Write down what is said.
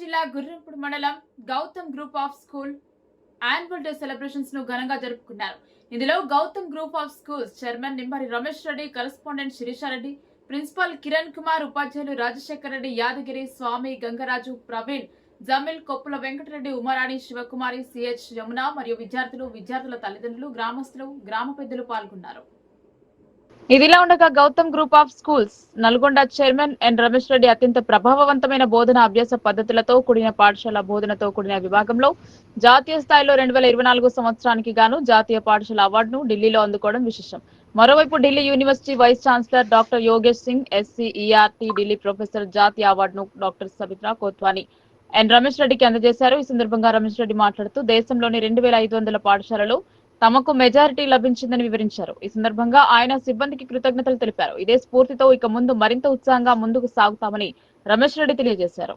జిల్లా గుర్రంపూడి మండలం Gautam group of school annual day సెలబ్రేషన్స్ను ఘనంగా జరుపుకున్నారు. ఇందులో Gautam group of schools chairman Nimbari Ramesh Reddy correspondent Sirisha Reddy principal Kiran Kumar ఉపాధ్యాయులు Rajasekhar Reddy Yadagiri Swamy Gangaraju Praveen Jamil Koppula Venkatareddy Umarani Sivakumari CH Yamuna మరియు విద్యార్థులు విద్యార్థుల తల్లిదండ్రులు గ్రామస్తులు గ్రామ పెద్దలు పాల్గొన్నారు. ఇదిలా ఉండగా Gautam group of schools Nalgonda chairman N. Ramesh Reddy అత్యంత ప్రభావవంతమైన బోధన అభ్యాస పద్ధతులతో కూడిన పాఠశాల బోధనతో కూడిన విభాగంలో జాతీయ స్థాయిలో రెండు వేల ఇరవై నాలుగు సంవత్సరానికి గాను జాతీయ పాఠశాల అవార్డును ఢిల్లీలో అందుకోవడం విశేషం. మరోవైపు Delhi university vice chancellor doctor Yogesh Singh SCERT Delhi professor జాతీయ అవార్డును డాక్టర్ సబిత్రా కోత్వాని ఎన్. రమేష్ రెడ్డికి అందజేశారు. ఈ సందర్భంగా రమేష్ రెడ్డి మాట్లాడుతూ దేశంలోని రెండు వేల ఐదు వందల పాఠశాలలో తమకు మెజారిటీ లభించిందని వివరించారు. ఈ సందర్భంగా ఆయన సిబ్బందికి కృతజ్ఞతలు తెలిపారు. ఇదే స్ఫూర్తితో ఇక ముందు మరింత ఉత్సాహంగా ముందుకు సాగుతామని రమేష్ రెడ్డి తెలియజేశారు.